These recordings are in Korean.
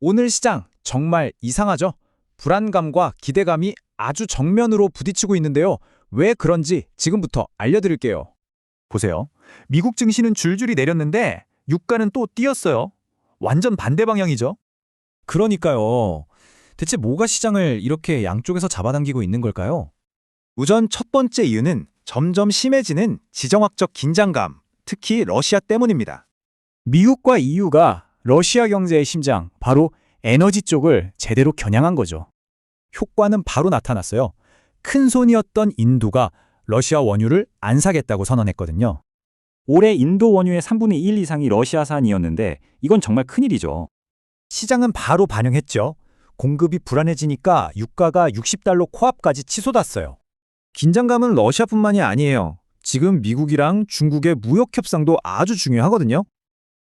오늘 시장 정말 이상하죠? 불안감과 기대감이 아주 정면으로 부딪히고 있는데요. 왜 그런지 지금부터 알려드릴게요. 보세요. 미국 증시는 줄줄이 내렸는데 유가는 또 뛰었어요. 완전 반대 방향이죠. 그러니까요. 대체 뭐가 시장을 이렇게 양쪽에서 잡아당기고 있는 걸까요? 우선 첫 번째 이유는 점점 심해지는 지정학적 긴장감, 특히 러시아 때문입니다. 미국과 EU가 러시아 경제의 심장, 바로 에너지 쪽을 제대로 겨냥한 거죠. 효과는 바로 나타났어요. 큰 손이었던 인도가 러시아 원유를 안 사겠다고 선언했거든요. 올해 인도 원유의 3분의 1 이상이 러시아산이었는데 이건 정말 큰일이죠. 시장은 바로 반영했죠. 공급이 불안해지니까 유가가 60달러 코앞까지 치솟았어요. 긴장감은 러시아뿐만이 아니에요. 지금 미국이랑 중국의 무역 협상도 아주 중요하거든요.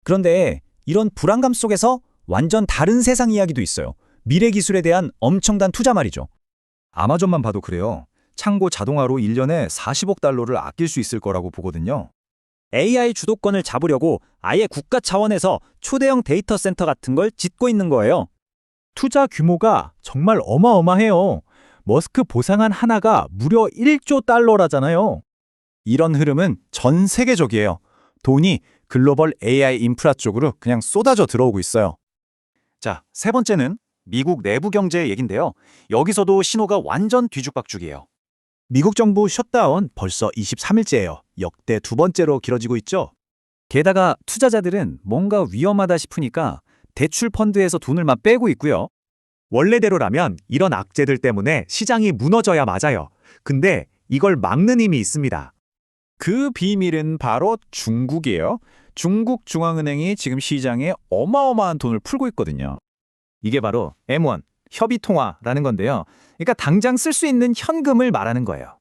그런데 이런 불안감 속에서 완전 다른 세상 이야기도 있어요. 미래 기술에 대한 엄청난 투자 말이죠. 아마존만 봐도 그래요. 창고 자동화로 1년에 40억 달러를 아낄 수 있을 거라고 보거든요. AI 주도권을 잡으려고 아예 국가 차원에서 초대형 데이터 센터 같은 걸 짓고 있는 거예요. 투자 규모가 정말 어마어마해요. 머스크 보상안 하나가 무려 1조 달러라잖아요. 이런 흐름은 전 세계적이에요. 돈이 글로벌 AI 인프라 쪽으로 그냥 쏟아져 들어오고 있어요. 자, 세 번째는 미국 내부 경제 얘긴데요. 여기서도 신호가 완전 뒤죽박죽이에요. 미국 정부 셧다운 벌써 23일째예요. 역대 두 번째로 길어지고 있죠. 게다가 투자자들은 뭔가 위험하다 싶으니까 대출 펀드에서 돈을 막 빼고 있고요. 원래대로라면 이런 악재들 때문에 시장이 무너져야 맞아요. 근데 이걸 막는 힘이 있습니다. 그 비밀은 바로 중국이에요. 중국 중앙은행이 지금 시장에 어마어마한 돈을 풀고 있거든요. 이게 바로 M1, 협의 통화라는 건데요. 그러니까 당장 쓸 수 있는 현금을 말하는 거예요.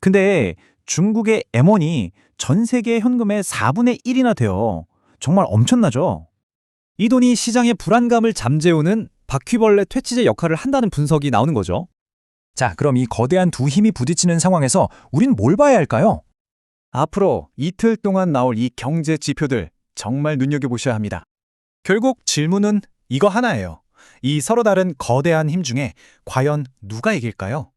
근데 중국의 M1이 전 세계 현금의 4분의 1이나 돼요. 정말 엄청나죠? 이 돈이 시장의 불안감을 잠재우는 바퀴벌레 퇴치제 역할을 한다는 분석이 나오는 거죠. 자, 그럼 이 거대한 두 힘이 부딪히는 상황에서 우린 뭘 봐야 할까요? 앞으로 이틀 동안 나올 이 경제 지표들 정말 눈여겨보셔야 합니다. 결국 질문은 이거 하나예요. 이 서로 다른 거대한 힘 중에 과연 누가 이길까요?